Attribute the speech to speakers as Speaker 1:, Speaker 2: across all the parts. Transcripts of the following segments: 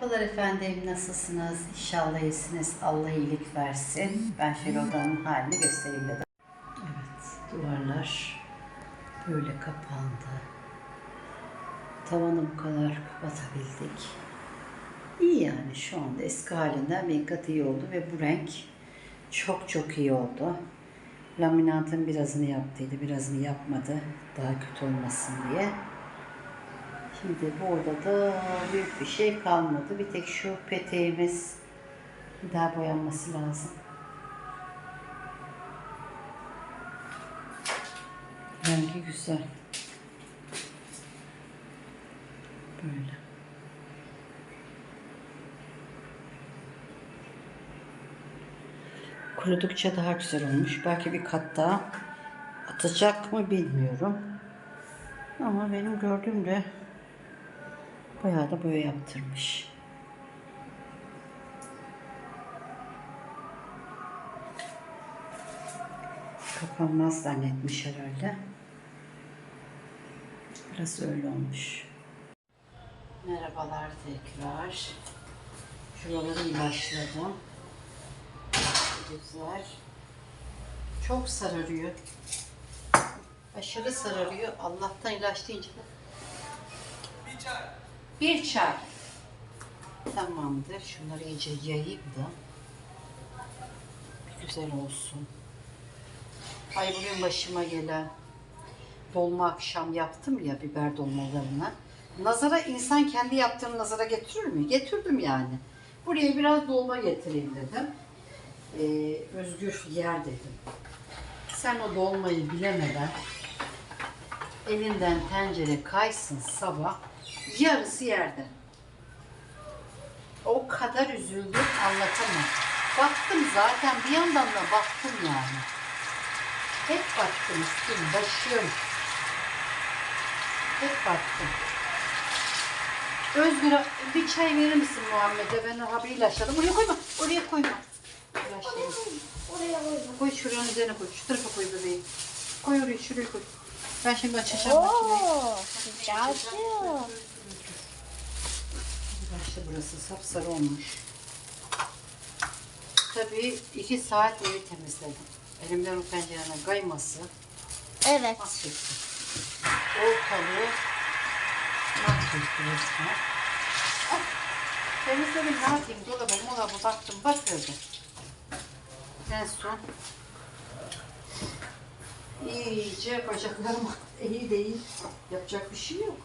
Speaker 1: Merhabalar efendim, nasılsınız? İnşallah iyisiniz. Allah iyilik versin. Ben şöyle odanın halini göstereyim dedim. Evet, duvarlar böyle kapandı. Tavanı bu kadar kapatabildik. İyi yani şu anda eski halinden bir kat iyi oldu ve bu renk çok çok iyi oldu. Laminatın birazını yaptıydı, birazını yapmadı. Daha kötü olmasın diye. Şimdi bu odada büyük bir şey kalmadı. Bir tek şu peteğimiz daha boyanması lazım. Rengi güzel. Böyle. Kurudukça daha güzel olmuş. Belki bir kat daha atacak mı bilmiyorum. Ama benim gördüğümde bayağı da boya yaptırmış. Kapanmaz zannetmiş herhalde. Biraz öyle olmuş. Merhabalar tekrar. Şuraları ilaçladım. Güzel. Çok sararıyor. Aşırı sararıyor. Allah'tan ilaç deyince de. Bir çay. Tamamdır. Şunları iyice yayayım da. Güzel olsun. Ay bugün başıma gelen dolma akşam yaptım ya biber dolmalarını. Nazara insan kendi yaptığını nazara getirir mi? Getirdim yani. Buraya biraz dolma getireyim dedim. Ee, Özgür yer dedim. Sen o dolmayı bilemeden elinden tencere kaysın sabah yarısı yerde. O kadar üzüldüm anlatamam. Baktım zaten bir yandan da baktım yani. Hep baktım üstüm, başım. Hep baktım. Özgür'e bir çay verir misin Muhammed'e? Ben o haberi ilaçladım. Oraya koyma, oraya koyma. İlaçladım.
Speaker 2: Oraya koydum.
Speaker 1: Koy şuranın üzerine koy. Şu tarafa koy bebeğim. Koy oraya, şuraya koy. Ben şimdi açacağım makineyi.
Speaker 2: Oo, sıcacık.
Speaker 1: İşte burası sapsarı olmuş. Tabii iki saat evi temizledim. Elimden o pencerenin kayması
Speaker 2: Evet.
Speaker 1: mahvetti. Ortalığı mahvetti resmen. Ah, Temizledim ne yapayım dolaba molaba baktım bakıyordum. En son iyice bacaklarım iyi değil. Yapacak bir şey yok.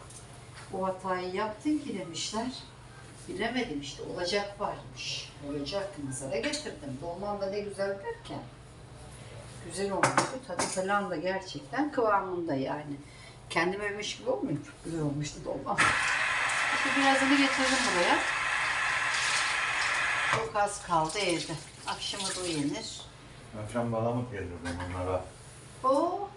Speaker 1: O hatayı yaptın ki demişler. Bilemedim işte olacak varmış. Olacak nazara getirdim. Dolman da ne güzel derken. Güzel olmuştu. Tadı falan da gerçekten kıvamında yani. Kendim evmiş gibi olmuyor. Çok güzel olmuştu dolma. İşte birazını getirdim buraya. Çok az kaldı evde. Akşama da o yenir.
Speaker 3: Akşam bana mı getirdim onlara?
Speaker 1: O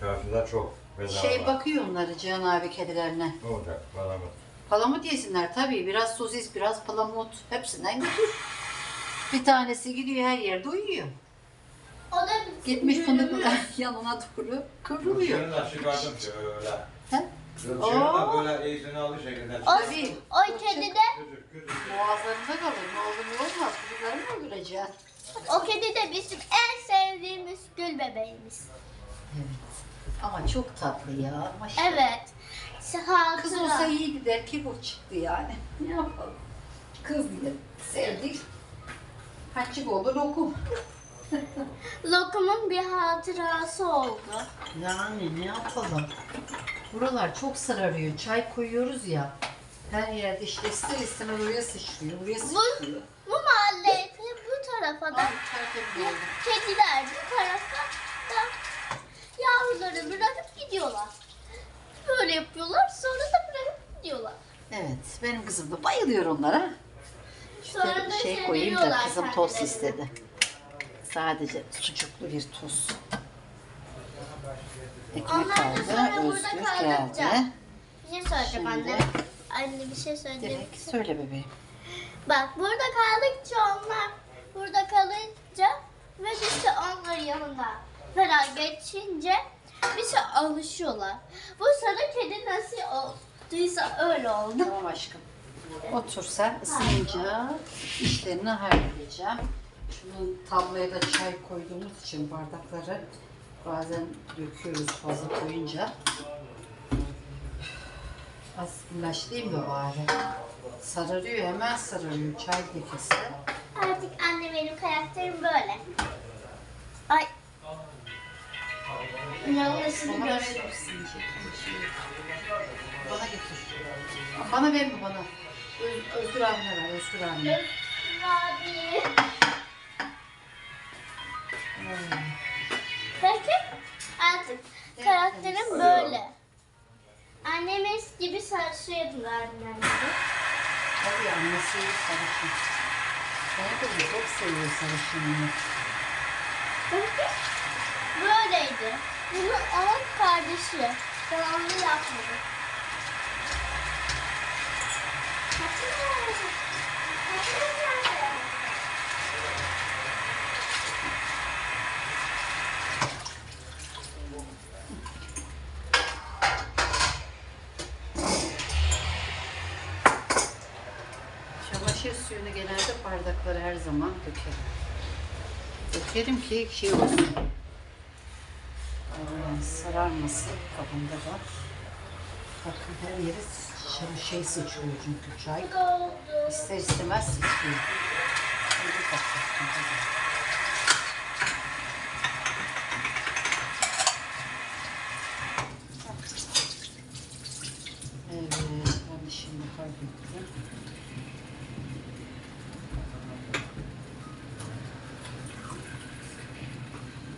Speaker 3: Çarşıda çok bedava.
Speaker 1: şey bakıyor onları Cihan abi kedilerine.
Speaker 3: Ne olacak bana mı?
Speaker 1: Palamut yesinler tabii. Biraz sosis, biraz palamut. Hepsinden götür. Bir tanesi gidiyor her yerde uyuyor.
Speaker 2: O da
Speaker 1: Gitmiş fındıklar yanına doğru kıvrılıyor.
Speaker 3: Şunu da çıkardım şöyle.
Speaker 1: He?
Speaker 3: Şunu
Speaker 1: Oo.
Speaker 3: da böyle iyisini aldı şekilde.
Speaker 1: Tabii.
Speaker 2: o kedi de
Speaker 3: Küçük küçük.
Speaker 1: Boğazlarında kalır. Ne olur ne olmaz. Çocukları mı öldüreceksin?
Speaker 2: o kedi de bizim en sevdiğimiz gül bebeğimiz.
Speaker 1: Evet. Ama çok tatlı ya. Maşallah.
Speaker 2: Evet. Hatıra.
Speaker 1: Kız olsa iyiydi der ki bu çıktı yani. Ne yapalım? Kız diye sevdik. Haçık oldu lokum.
Speaker 2: Lokumun bir hatırası oldu.
Speaker 1: Yani ne yapalım? Buralar çok sararıyor. Çay koyuyoruz ya. Her yerde işte ister istemez oraya sıçrıyor. Oraya sıçrıyor.
Speaker 2: Bu mahalle bu tarafa da
Speaker 1: Ay tertemiz oldu.
Speaker 2: kediler bu tarafa da yavruları bırakıp gidiyorlar. Böyle yapıyorlar sonra da bırakıp gidiyorlar.
Speaker 1: Evet benim kızım da bayılıyor onlara.
Speaker 2: Sonra da
Speaker 1: şey koyayım da kızım tost
Speaker 2: kendilerini.
Speaker 1: istedi. Sadece sucuklu bir tost. Ekmek
Speaker 2: Onlar da
Speaker 1: aldı.
Speaker 2: sonra burada
Speaker 1: Özgür geldi.
Speaker 2: Bir şey söyleyeceğim
Speaker 1: Şimdi-
Speaker 2: anne. Anne bir şey söyleyeceğim.
Speaker 1: Direkt söyle bebeğim.
Speaker 2: Bak burada kaldıkça onlar burada kalınca ve biz de onların yanında falan geçince bir şey alışıyorlar. Bu sana kedi nasıl olduysa öyle oldu.
Speaker 1: Tamam aşkım. Otur sen ısınınca işlerini halledeceğim. Şunun tabloya da çay koyduğumuz için bardakları bazen döküyoruz fazla koyunca. Az ilaçlayayım mı bari? Sararıyor hemen sararıyor çay lekesi.
Speaker 2: Artık anne benim karakterim böyle. Ay. Yanlışını
Speaker 1: bir şey yok. Bana getir. Bana verme bana. Öz, Özgür abine ver, Özgür abine.
Speaker 2: Abi. Peki artık karakterim böyle. Annemiz gibi annem gibi.
Speaker 1: Tabii annesi sarışın. Benim kızım çok seviyor sarışınlığı.
Speaker 2: Peki böyleydi. Bunu onun kardeşi. Devamlı yapmadı. Hatırlıyorum. Hatırlıyorum.
Speaker 1: Çamaşır suyunu genelde bardaklara her zaman dökerim. Dökerim ki şey olsun. Sararmasın kabında da. Bakın her yeri şey, şey sıçrıyor çünkü çay. İster istemez sıçrıyor. Şimdi. Evet, ben de şimdi kaybettim.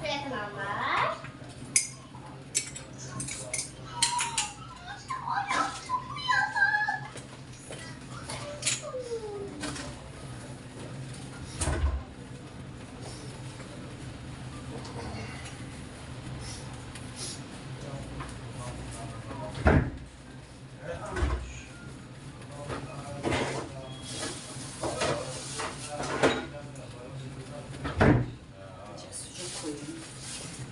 Speaker 2: Reklamlar.
Speaker 1: Azıcık sucuk koyayım.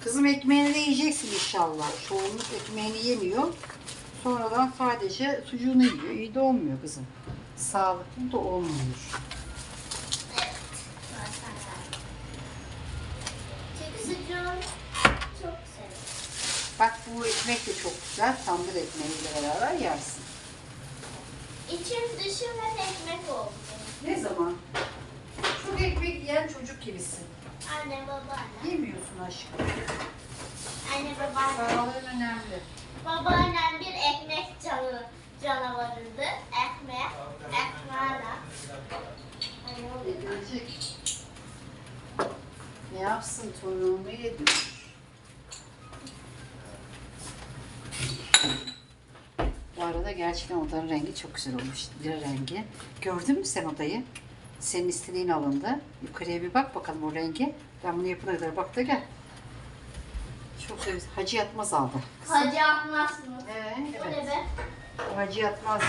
Speaker 1: Kızım ekmeğini de inşallah. Çoğunluk ekmeğini yemiyor. Sonradan sadece sucuğunu yiyor. İyi de olmuyor kızım. Sağlıklı da olmuyor.
Speaker 2: Çünkü sucuğu çok seviyorum.
Speaker 1: Bak bu ekmek de çok güzel. Tandır ekmeğiyle beraber yersin.
Speaker 2: İçim dışım hep ekmek oldu.
Speaker 1: Ne zaman? Çok ekmek yiyen çocuk gibisin.
Speaker 2: Anne babaanne.
Speaker 1: Yemiyorsun aşkım.
Speaker 2: Anne babaanne.
Speaker 1: Sağlığın önemli.
Speaker 2: Babaannem bir ekmek canı, canavarıydı. Ekmek. Oluyor.
Speaker 1: Yedirecek. Ne yapsın torunumu yedirir. Bu arada gerçekten odanın rengi çok güzel olmuş. Lira rengi. Gördün mü sen odayı? Senin istediğin alındı. Yukarıya bir bak bakalım o rengi. Ben bunu yapana kadar bak da gel. Çok güzel. Hacı Yatmaz aldı.
Speaker 2: Hacı.
Speaker 1: Ee,
Speaker 2: Bu ne
Speaker 1: evet.
Speaker 2: be?
Speaker 1: O Hacı Yatmaz.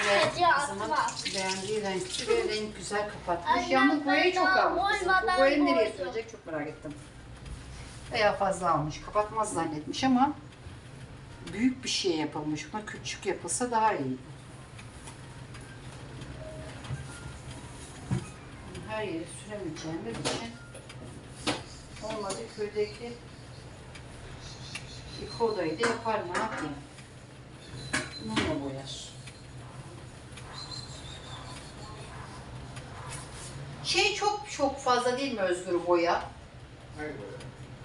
Speaker 1: Öyle
Speaker 2: Hacı Yatmaz.
Speaker 1: kızımın Beğendiği renkti ve renk güzel kapatmış. Yalnız boyayı çok almış. Bu boyayı nereye sürecek çok merak ettim. Veya fazla almış. Kapatmaz zannetmiş ama büyük bir şey yapılmış. Buna küçük yapılsa daha iyi. Her yeri süremeyeceğimiz için olmadı köydeki iki odayı da yaparım ne yapayım. Bununla boyar. Şey çok çok fazla değil mi Özgür boya?
Speaker 3: Hangi böyle?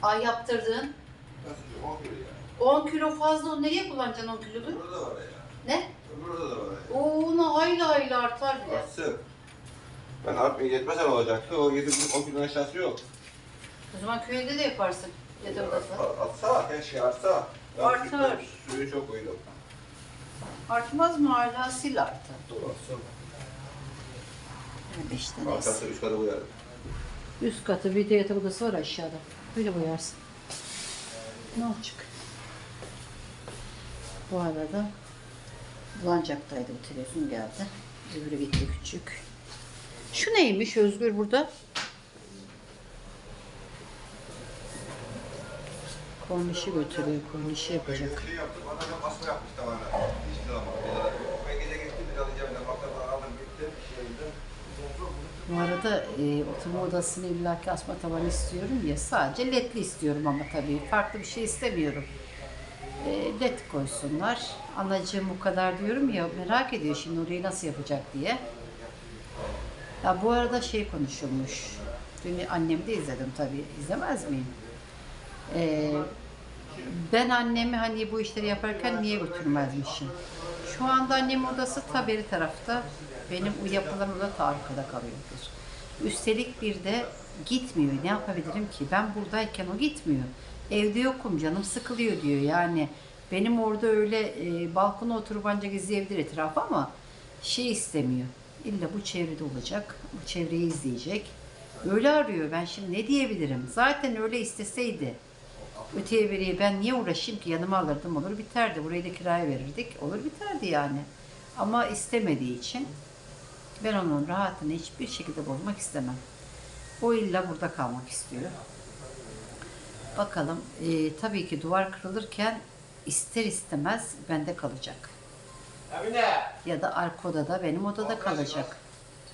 Speaker 1: Ay yaptırdığın.
Speaker 3: Nasıl? 10 kilo ya.
Speaker 1: 10 kilo fazla nereye kullanacaksın 10 kiloyu?
Speaker 3: De var ya.
Speaker 1: Ne?
Speaker 3: Öbürü de var ya.
Speaker 1: Oo, ona hayli hayli artar bile.
Speaker 3: Artsın. Ben artmayı yetmezsem olacaktı. O 7 10 kilo aşağısı yok.
Speaker 1: O zaman köyde de yaparsın. Yatak odası.
Speaker 3: Atsa, keşke artsa. Ben
Speaker 1: Artar.
Speaker 3: suyu- Suyu çok koydum.
Speaker 1: Artmaz mı hala sil artar.
Speaker 3: Doğru.
Speaker 1: Yani beş tane.
Speaker 3: Arkası üç katı koyarım.
Speaker 1: Üst katı bir de yatak odası var aşağıda. Böyle boyarsın. Ne olacak? Bu arada Bulancak'taydı bu televizyon geldi. Öbürü gitti küçük. Şu neymiş Özgür burada? Kornişi götürüyor. Kornişi yapacak.
Speaker 3: Şey yaptım, bana asma yapmış tamamen. Hiç Ben gece gittim bir alacağım. Ben baktım aldım gittim. Şeydim.
Speaker 1: Bu arada e, oturma odasını illaki asma tavan istiyorum ya. Sadece ledli istiyorum ama tabii. Farklı bir şey istemiyorum. E, led koysunlar. Anacığım bu kadar diyorum ya merak ediyor şimdi orayı nasıl yapacak diye. Ya bu arada şey konuşulmuş. Dün annem de izledim tabii. İzlemez miyim? E, ben annemi hani bu işleri yaparken niye götürmezmişim? Şu anda annemin odası ta beri tarafta. Benim o yapılan arkada kalıyordur. Üstelik bir de gitmiyor. Ne yapabilirim ki? Ben buradayken o gitmiyor. Evde yokum canım sıkılıyor diyor. Yani benim orada öyle e, balkona oturup ancak izleyebilir etrafı ama şey istemiyor. İlla bu çevrede olacak. Bu çevreyi izleyecek. Öyle arıyor. Ben şimdi ne diyebilirim? Zaten öyle isteseydi öteye beriye ben niye uğraşayım ki yanıma alırdım olur biterdi. Burayı da kiraya verirdik olur biterdi yani. Ama istemediği için ben onun rahatını hiçbir şekilde bozmak istemem. O illa burada kalmak istiyor. Bakalım e, tabii ki duvar kırılırken ister istemez bende kalacak. Ya da arka odada benim odada kalacak.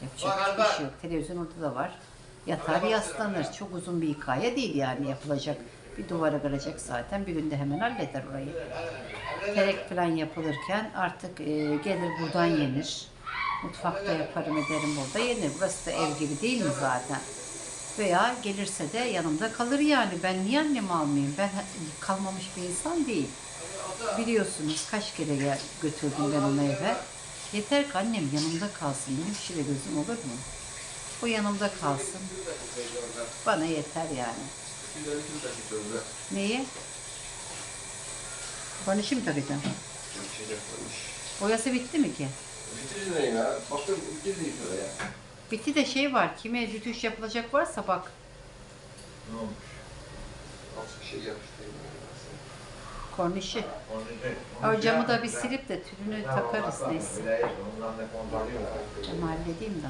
Speaker 1: Yapacak hiçbir şey yok. Televizyon odada var. Yatar yaslanır. Çok uzun bir hikaye değil yani yapılacak. Bir duvara kıracak zaten. Bir günde hemen halleder orayı. Terek falan yapılırken artık e, gelir buradan yenir. Mutfakta yaparım ederim burada yenir. Burası da ev gibi değil mi zaten? Veya gelirse de yanımda kalır yani. Ben niye annemi almayayım? Ben kalmamış bir insan değil. Biliyorsunuz kaç kere gel, götürdüm ben onu eve. Yeter ki annem yanımda kalsın. Benim şeyle gözüm olur mu? O yanımda kalsın. Bana yeter yani. Neyi? Konuşayım mı takacağım? Boyası bitti mi ki?
Speaker 3: Bitirdin ya. Baktım bitirdin şuraya ya.
Speaker 1: Bitti de şey var. Kime rütüş yapılacak varsa bak.
Speaker 3: Ne olmuş? Nasıl bir şey yapmıştı?
Speaker 1: Kornişi. O camı da bir silip de tülünü takarız neyse. Ben halledeyim de.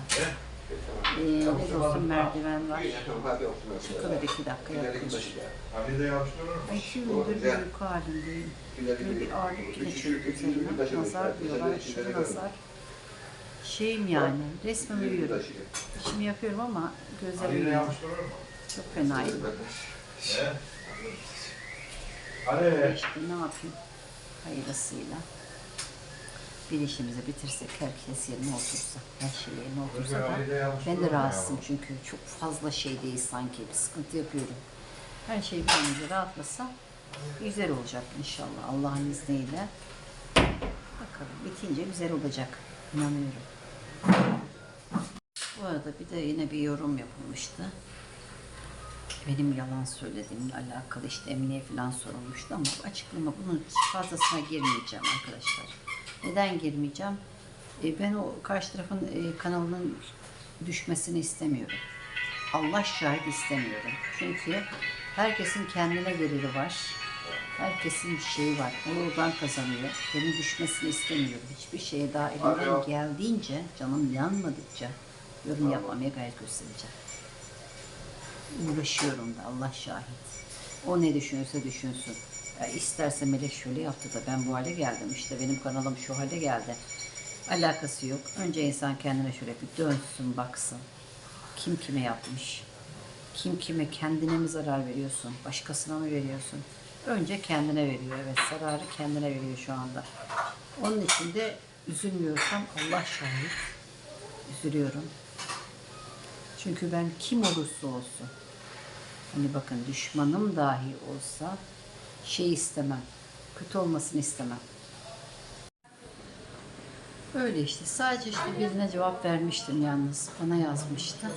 Speaker 1: Ee, ne olsun merdiven var. Çıkılır iki dakika
Speaker 4: de mı?
Speaker 1: Ay iki gündür bir uyku halindeyim. Böyle bir ağırlık. Nazar diyorlar. Aşırı nazar. Şeyim yani. Resmen uyuyorum. İşimi yapıyorum ama gözlerim
Speaker 4: de
Speaker 1: uyuyor. Çok fenayım.
Speaker 4: Hani?
Speaker 1: İşte ne yapayım? Hayırlısıyla. Bir işimizi bitirsek, herkes yerine otursa, her şey yerine otursa da ben de rahatsızım çünkü çok fazla şey değil sanki, bir sıkıntı yapıyorum. Her şey bir an önce rahatlasa güzel olacak inşallah Allah'ın izniyle. Bakalım bitince güzel olacak, inanıyorum. Bu arada bir de yine bir yorum yapılmıştı. Benim yalan söylediğimle alakalı işte Emine'ye falan sorulmuştu ama açıklama bunun fazlasına girmeyeceğim arkadaşlar. Neden girmeyeceğim? E, ben o karşı tarafın e, kanalının düşmesini istemiyorum. Allah şahit istemiyorum. Çünkü herkesin kendine geliri var. Herkesin bir şeyi var. O yoldan kazanıyor. Benim düşmesini istemiyorum. Hiçbir şeye daha elimden geldiğince, canım yanmadıkça yorum yapmamaya gayret göstereceğim uğraşıyorum da Allah şahit. O ne düşünürse düşünsün. Ya isterse Melek şöyle yaptı da ben bu hale geldim. İşte benim kanalım şu hale geldi. Alakası yok. Önce insan kendine şöyle bir dönsün, baksın. Kim kime yapmış? Kim kime kendine mi zarar veriyorsun? Başkasına mı veriyorsun? Önce kendine veriyor. Evet zararı kendine veriyor şu anda. Onun için de üzülmüyorsam Allah şahit. Üzülüyorum. Çünkü ben kim olursa olsun, hani bakın düşmanım dahi olsa şey istemem, kötü olmasını istemem. Öyle işte. Sadece işte birine cevap vermiştim yalnız. Bana yazmıştı.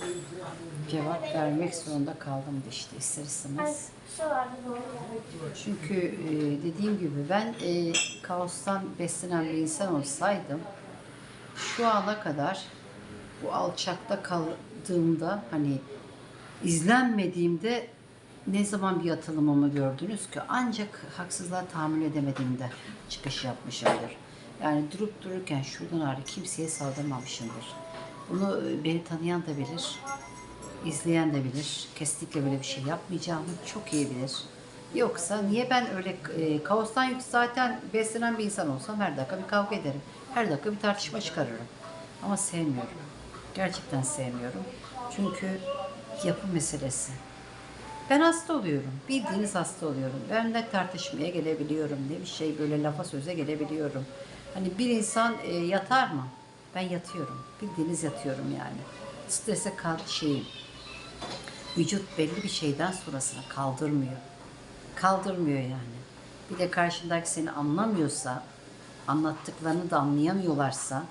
Speaker 1: Cevap vermek zorunda kaldım da işte ister istemez. Çünkü e, dediğim gibi ben e, kaostan beslenen bir insan olsaydım şu ana kadar bu alçakta kaldığımda hani izlenmediğimde ne zaman bir atılımımı gördünüz ki ancak haksızlığa tahammül edemediğimde çıkış yapmışımdır. Yani durup dururken şuradan ağrı kimseye saldırmamışımdır. Bunu e, beni tanıyan da bilir, izleyen de bilir. Kesinlikle böyle bir şey yapmayacağımı çok iyi bilir. Yoksa niye ben öyle e, kaostan yük zaten beslenen bir insan olsam her dakika bir kavga ederim. Her dakika bir tartışma çıkarırım. Ama sevmiyorum. Gerçekten sevmiyorum. Çünkü yapı meselesi. Ben hasta oluyorum. Bildiğiniz hasta oluyorum. Ben de tartışmaya gelebiliyorum. Ne bir şey böyle lafa söze gelebiliyorum. Hani bir insan e, yatar mı? Ben yatıyorum. Bildiğiniz yatıyorum yani. Strese kal şeyim. Vücut belli bir şeyden sonrasını kaldırmıyor. Kaldırmıyor yani. Bir de karşındaki seni anlamıyorsa, anlattıklarını da anlayamıyorlarsa,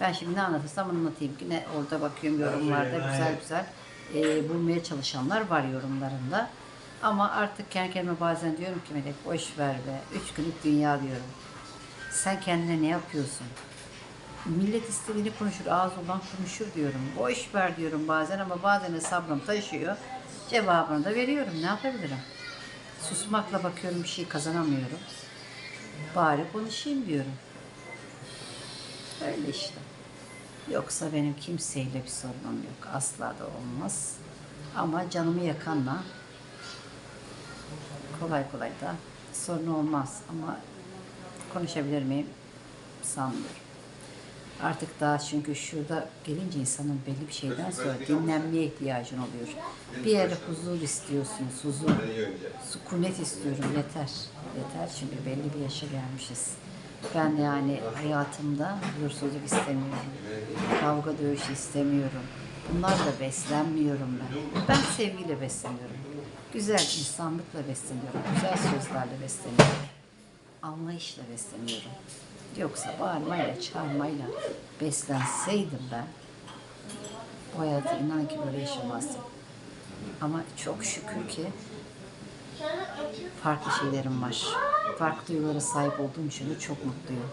Speaker 1: ben şimdi ne anlatırsam anlatayım. Yine orada bakıyorum yorumlarda güzel güzel e, bulmaya çalışanlar var yorumlarında. Ama artık kendi kendime bazen diyorum ki Melek boş ver be. Üç günlük dünya diyorum. Sen kendine ne yapıyorsun? Millet istediğini konuşur, ağız olan konuşur diyorum. Boş ver diyorum bazen ama bazen de sabrım taşıyor. Cevabını da veriyorum. Ne yapabilirim? Susmakla bakıyorum bir şey kazanamıyorum. Bari konuşayım diyorum. Öyle işte. Yoksa benim kimseyle bir sorunum yok. Asla da olmaz. Ama canımı yakanla kolay kolay da sorun olmaz. Ama konuşabilir miyim? Sanmıyorum. Artık daha çünkü şurada gelince insanın belli bir şeyden sonra dinlenmeye ihtiyacın oluyor. Bir yere huzur istiyorsunuz, huzur. Sükunet istiyorum yeter. Yeter çünkü belli bir yaşa gelmişiz. Ben yani hayatımda huzursuzluk istemiyorum. Kavga dövüş istemiyorum. Bunlarla beslenmiyorum ben. Ben sevgiyle besleniyorum. Güzel insanlıkla besleniyorum. Güzel sözlerle besleniyorum. Anlayışla besleniyorum. Yoksa bağırmayla, çağırmayla beslenseydim ben bu hayatı inan ki böyle yaşamazdım. Ama çok şükür ki farklı şeylerim var. Farklı duygulara sahip olduğum için çok mutluyum.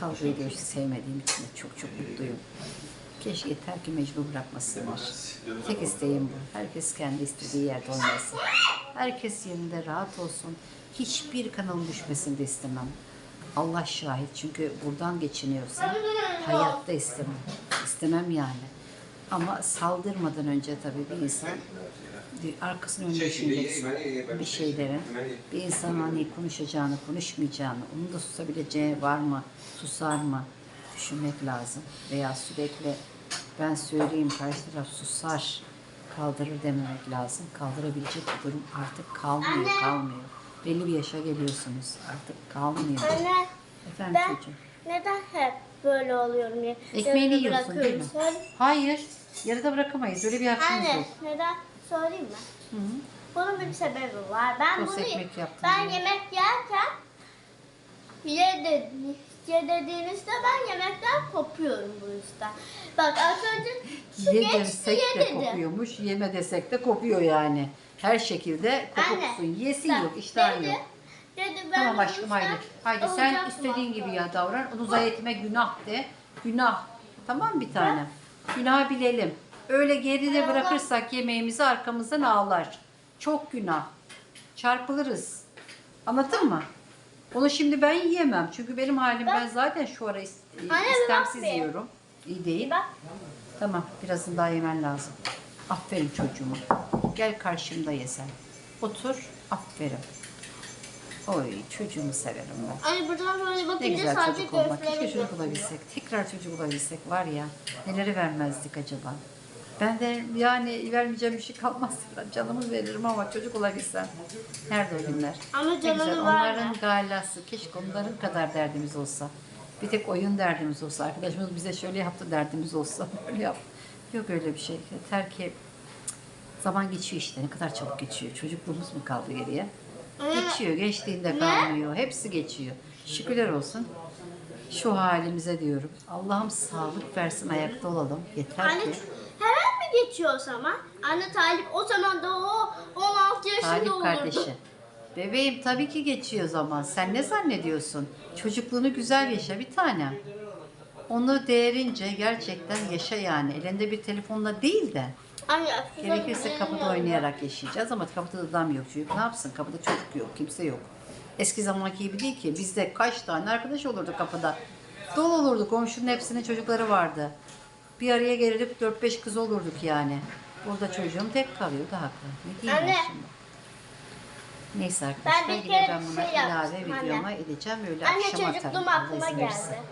Speaker 1: Kavgayı dövüşü sevmediğim için de çok çok mutluyum. Keşke yeter ki mecbur bırakmasınlar. Tek isteğim bu. Herkes kendi istediği yerde oynasın. Herkes yerinde rahat olsun. Hiçbir kanalın düşmesini de istemem. Allah şahit çünkü buradan geçiniyorsa hayatta istemem. İstemem yani. Ama saldırmadan önce tabii bir insan arkasını önüne düşüneceksin bir şeylerin. Bir insan hani konuşacağını, konuşmayacağını, onun da susabileceği var mı, susar mı düşünmek lazım. Veya sürekli ben söyleyeyim karşı taraf susar, kaldırır dememek lazım. Kaldırabilecek bir durum artık kalmıyor, kalmıyor. Belli bir yaşa geliyorsunuz, artık kalmıyor.
Speaker 2: Anne
Speaker 1: Efendim
Speaker 2: ben
Speaker 1: çocuğum.
Speaker 2: neden hep böyle oluyorum ya?
Speaker 1: Ekmeğini yiyorsun değil mi? Hayır, yarıda bırakamayız. Öyle bir hakkımız
Speaker 2: Anne
Speaker 1: yok.
Speaker 2: neden söyleyeyim mi?
Speaker 1: Hı hı.
Speaker 2: Bunun bir sebebi var. Ben
Speaker 1: Tost
Speaker 2: bunu
Speaker 1: ekmek yaptım
Speaker 2: ben
Speaker 1: diye.
Speaker 2: yemek yerken ye, de, ye dediğinizde ben yemekten kopuyorum bu yüzden. Bak az önce su
Speaker 1: Ye
Speaker 2: geçti
Speaker 1: desek
Speaker 2: ye
Speaker 1: de
Speaker 2: dedi.
Speaker 1: kopuyormuş, yeme desek de kopuyor yani. Her şekilde kopuksun. Yesin yok, iştahın
Speaker 2: dedi,
Speaker 1: yok.
Speaker 2: Dedi ben
Speaker 1: Tamam
Speaker 2: bu
Speaker 1: aşkım
Speaker 2: yüzden
Speaker 1: haydi. Haydi sen istediğin
Speaker 2: mı?
Speaker 1: gibi ya davran. Onu zayi etme günah de. Günah. Tamam bir tane. Günah bilelim. Öyle geride bırakırsak yemeğimizi arkamızdan ağlar. Çok günah. Çarpılırız. Anladın mı? Onu şimdi ben yiyemem. Çünkü benim halim ben zaten şu ara is-
Speaker 2: Anne, bir
Speaker 1: istemsiz
Speaker 2: bak bir.
Speaker 1: yiyorum. İyi değil.
Speaker 2: Bak
Speaker 1: Tamam, birazını daha yemen lazım. Aferin çocuğuma. Gel karşımda ye sen. Otur, aferin. Oy, çocuğumu severim ben.
Speaker 2: Anne buradan böyle
Speaker 1: Ne
Speaker 2: bakınca
Speaker 1: güzel
Speaker 2: sadece
Speaker 1: çocuk olmak. Keşke çocuk bulabilsek. Tekrar çocuk bulabilsek var ya. Neleri vermezdik acaba? Ben de yani vermeyeceğim bir şey kalmaz. Canımı veririm ama çocuk olabilsem. Nerede o günler?
Speaker 2: Ama
Speaker 1: Ne güzel.
Speaker 2: canını
Speaker 1: Onların
Speaker 2: verme.
Speaker 1: galası. Keşke onların kadar derdimiz olsa. Bir tek oyun derdimiz olsa. Arkadaşımız bize şöyle yaptı derdimiz olsa. Böyle yap. Yok öyle bir şey. Yeter ki zaman geçiyor işte. Ne kadar çabuk geçiyor. Çocukluğumuz mu kaldı geriye? Geçiyor. Geçtiğinde kalmıyor. Hepsi geçiyor. Şükürler olsun. Şu halimize diyorum. Allah'ım sağlık versin ayakta olalım. Yeter
Speaker 2: Anne
Speaker 1: ki.
Speaker 2: hemen mi geçiyor o zaman? Anne Talip o zaman da o 16 yaşında
Speaker 1: Talip
Speaker 2: olurdu.
Speaker 1: kardeşi. Bebeğim tabii ki geçiyor zaman. Sen ne zannediyorsun? Çocukluğunu güzel yaşa bir tanem. Onu değerince gerçekten yaşa yani. Elinde bir telefonla değil de. Gerekirse kapıda oynayarak yaşayacağız ama kapıda adam yok çocuk. Ne yapsın? Kapıda çocuk yok, kimse yok. Eski zamanki gibi değil ki. Bizde kaç tane arkadaş olurdu kapıda. Dolu olurdu. Komşunun hepsinin çocukları vardı. Bir araya gelip 4-5 kız olurduk yani. Burada çocuğum tek kalıyordu haklı. Ne diyeyim ben
Speaker 2: Anne.
Speaker 1: şimdi? Neyse arkadaşlar
Speaker 2: Ben bir
Speaker 1: yine
Speaker 2: kere
Speaker 1: ben
Speaker 2: bir
Speaker 1: buna
Speaker 2: şey
Speaker 1: ilave
Speaker 2: yapmıştım anne.
Speaker 1: videoma edeceğim. Öyle
Speaker 2: Anne
Speaker 1: akşam atarım.
Speaker 2: çocukluğum
Speaker 1: Allah
Speaker 2: aklıma
Speaker 1: izin verirse.
Speaker 2: geldi.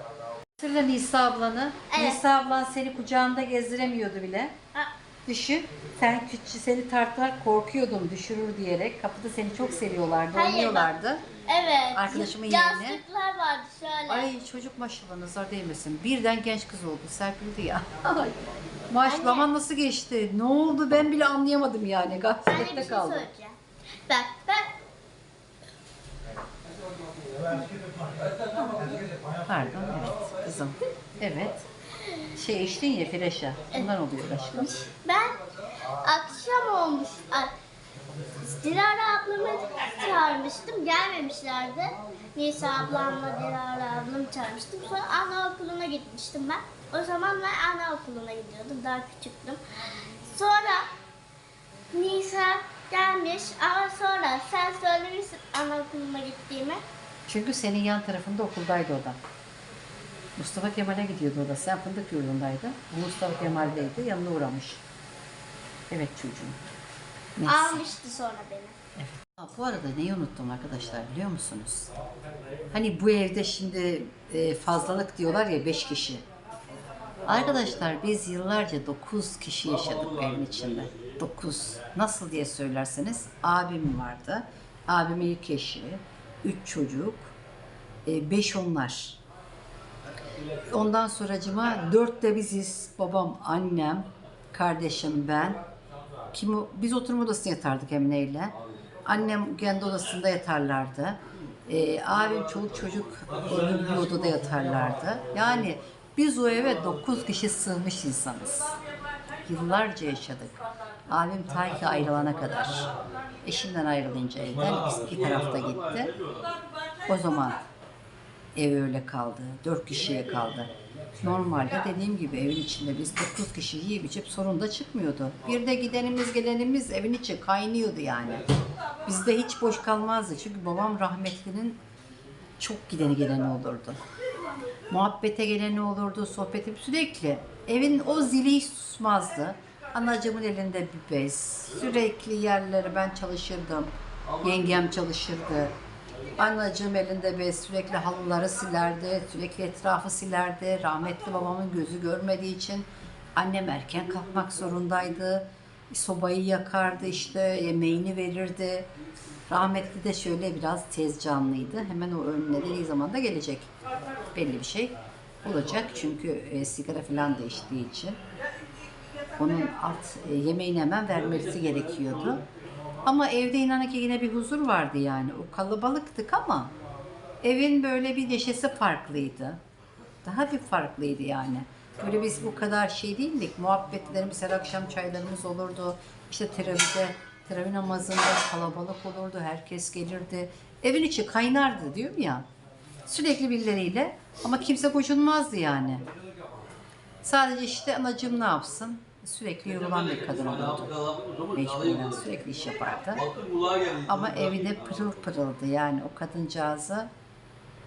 Speaker 1: Hatırla Nisa ablanı.
Speaker 2: Evet.
Speaker 1: Nisa ablan seni kucağında gezdiremiyordu bile.
Speaker 2: Ha,
Speaker 1: Düşün. Sen küçük seni tarttılar korkuyordum düşürür diyerek. Kapıda seni çok seviyorlardı,
Speaker 2: Hayır,
Speaker 1: oynuyorlardı.
Speaker 2: Evet.
Speaker 1: Arkadaşımın yeğeni.
Speaker 2: Yastıklar vardı şöyle.
Speaker 1: Ay çocuk maşallah nazar değmesin. Birden genç kız oldu. Serpildi ya. Maşallah zaman nasıl geçti? Ne oldu ben bile anlayamadım yani. Gaflette
Speaker 2: şey
Speaker 1: kaldım.
Speaker 2: söyleyeceğim. Bak ben
Speaker 1: Pardon evet kızım. Evet. Şey içtin ya freşe. Bundan oluyor aşkım.
Speaker 2: ben akşam olmuş. Ay, Dilara ablamı çağırmıştım. Gelmemişlerdi. Nisa ablamla Dilara ablamı çağırmıştım. Sonra anaokuluna gitmiştim ben. O zaman ben anaokuluna gidiyordum. Daha küçüktüm. Sonra Nisa gelmiş ama sonra sen söylemişsin anaokuluna gittiğimi.
Speaker 1: Çünkü senin yan tarafında okuldaydı o da. Mustafa Kemal'e gidiyordu o da. Sen fındık yurdundaydın. Bu Mustafa Kemal'deydi. Yanına uğramış. Evet çocuğum. Neyse.
Speaker 2: Almıştı sonra beni.
Speaker 1: Aa, Bu arada neyi unuttum arkadaşlar biliyor musunuz? Hani bu evde şimdi e, fazlalık diyorlar ya 5 kişi. Arkadaşlar biz yıllarca 9 kişi yaşadık evin içinde. 9. Nasıl diye söylerseniz abim vardı. Abimin ilk eşi, 3 çocuk, 5 onlar. Ondan sonracıma 4 de biziz. Babam, annem, kardeşim, ben. Kim biz oturma odasında yatardık Emine ile. Annem kendi odasında yatarlardı. Ee, abim çoluk çocuk öbür bir odada yatarlardı. Yani biz o eve 9 kişi sığmış insanız. Yıllarca yaşadık. Abim ta ki ayrılana kadar. Eşinden ayrılınca evden iki tarafta gitti. O zaman ev öyle kaldı. Dört kişiye kaldı. Normalde dediğim gibi evin içinde biz 9 kişi yiyip içip sorun da çıkmıyordu. Bir de gidenimiz gelenimiz evin içi kaynıyordu yani. Bizde hiç boş kalmazdı. Çünkü babam rahmetlinin çok gideni geleni olurdu. Muhabbete geleni olurdu, sohbeti sürekli. Evin o zili hiç susmazdı. Anacığımın elinde bir bez. Sürekli yerleri ben çalışırdım. Yengem çalışırdı. Anacığım elinde bez sürekli halıları silerdi, sürekli etrafı silerdi. Rahmetli babamın gözü görmediği için annem erken kalkmak zorundaydı. Sobayı yakardı işte, yemeğini verirdi. Rahmetli de şöyle biraz tez canlıydı. Hemen o önüne dediği zaman da gelecek. Belli bir şey olacak çünkü e, sigara falan da içtiği için. Onun alt e, yemeğini hemen vermesi gerekiyordu. Ama evde inanın ki yine bir huzur vardı yani. O kalabalıktık ama evin böyle bir neşesi farklıydı. Daha bir farklıydı yani. Böyle biz bu kadar şey değildik. Muhabbetlerimiz her akşam çaylarımız olurdu. İşte teravide, teravih namazında kalabalık olurdu. Herkes gelirdi. Evin içi kaynardı diyorum ya. Sürekli birileriyle ama kimse gocunmazdı yani. Sadece işte anacığım ne yapsın? Sürekli yorulan bir kadın olurdu. Mecburen sürekli iş yapardı. Ama evi de pırıl pırıldı yani o kadıncağızı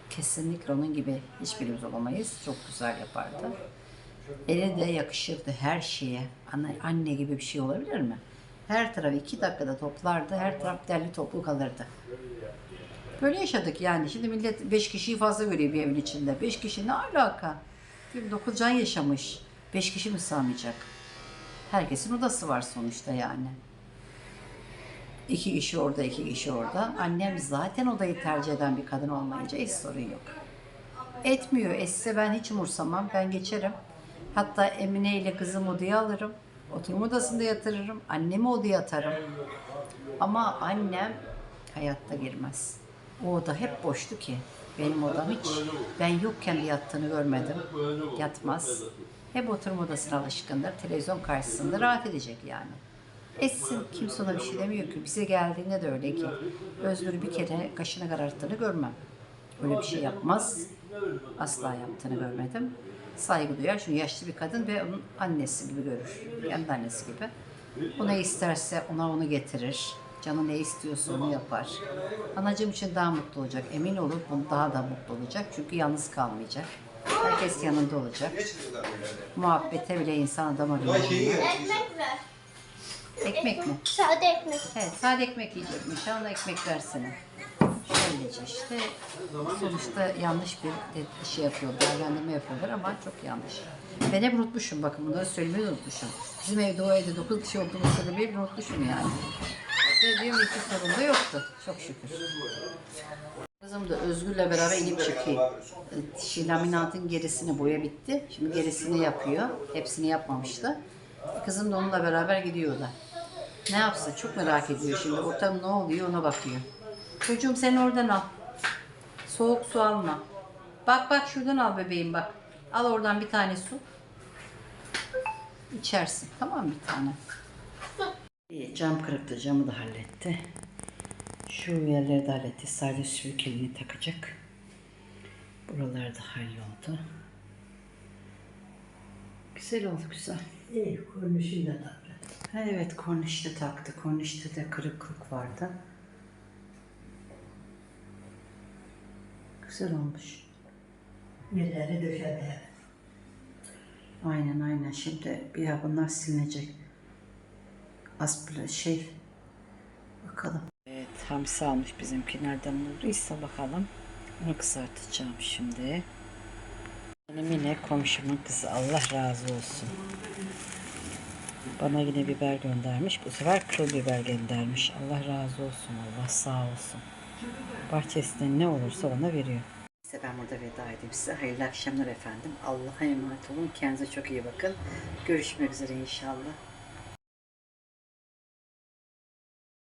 Speaker 1: kesinlikle onun gibi hiçbirimiz olamayız. Çok güzel yapardı. Eli de yakışırdı her şeye. Anne, anne gibi bir şey olabilir mi? Her tarafı iki dakikada toplardı. Her taraf derli toplu kalırdı. Böyle yaşadık yani. Şimdi millet beş kişiyi fazla görüyor bir evin içinde. Beş kişi ne alaka? Dokuz can yaşamış. Beş kişi mi sığmayacak? Herkesin odası var sonuçta yani. İki kişi orada, iki kişi orada. Annem zaten odayı tercih eden bir kadın olmayınca hiç sorun yok. Etmiyor. Etse ben hiç umursamam. Ben geçerim. Hatta Emine ile kızım odaya alırım. Oturma odasında yatırırım. Annemi odaya atarım. Ama annem hayatta girmez. O oda hep boştu ki. Benim odam hiç. Ben yokken yattığını görmedim. Yatmaz. Hep oturma odasına alışkındır. Televizyon karşısında rahat edecek yani. Etsin. Kimse ona bir şey demiyor ki. Bize geldiğinde de öyle ki. Özgür bir kere kaşını kararttığını görmem. Öyle bir şey yapmaz. Asla yaptığını görmedim. Saygı duyar. Çünkü yaşlı bir kadın ve onun annesi gibi görür. Kendi annesi gibi. O ne isterse ona onu getirir. Canı ne istiyorsa onu yapar. Anacığım için daha mutlu olacak. Emin olun daha da mutlu olacak. Çünkü yalnız kalmayacak. Herkes yanında olacak. Muhabbete bile insan
Speaker 3: şeyi
Speaker 2: Ekmek ver.
Speaker 1: Ekmek mi?
Speaker 2: Sade ekmek.
Speaker 1: Evet, sade ekmek yiyecekmiş. Ona ekmek versene. Şöylece işte sonuçta yanlış bir şey yapıyor, değerlendirme yapıyorlar ama çok yanlış. Ben hep unutmuşum bakın bunları söylemeyi unutmuşum. Bizim evde o evde 9 kişi olduğumuz sebebi unutmuşum yani. Ve diyorum iki sorun da yoktu. Çok şükür. Kızım da Özgür'le beraber inip çıkıyor. Şey, laminatın gerisini boya bitti. Şimdi gerisini yapıyor. Hepsini yapmamıştı. Kızım da onunla beraber gidiyor da. Ne yapsa çok merak ediyor şimdi. Ortam ne oluyor ona bakıyor. Çocuğum sen oradan al. Soğuk su alma. Bak bak şuradan al bebeğim bak. Al oradan bir tane su. İçersin. Tamam mı bir tane? İyi, cam kırıktı. Camı da halletti. Şu yerleri de halletti. Sadece sürü kilini takacak. Buralar da halloldu. Güzel oldu güzel.
Speaker 5: İyi, kornişin de.
Speaker 1: Ha, evet kornişte taktı. Kornişte de kırıklık vardı. Güzel olmuş.
Speaker 5: Milleri döşedi.
Speaker 1: Aynen aynen. Şimdi bir ya bunlar silinecek. Bile şey. Bakalım. Hamsi almış bizimki. Nereden bulduysa bakalım. Onu kızartacağım şimdi. Benim yine komşumun kızı. Allah razı olsun. Bana yine biber göndermiş. Bu sefer kıl biber göndermiş. Allah razı olsun. Allah sağ olsun. Bahçesinden ne olursa bana veriyor. Neyse ben burada veda edeyim size. Hayırlı akşamlar efendim. Allah'a emanet olun. Kendinize çok iyi bakın. Görüşmek üzere inşallah.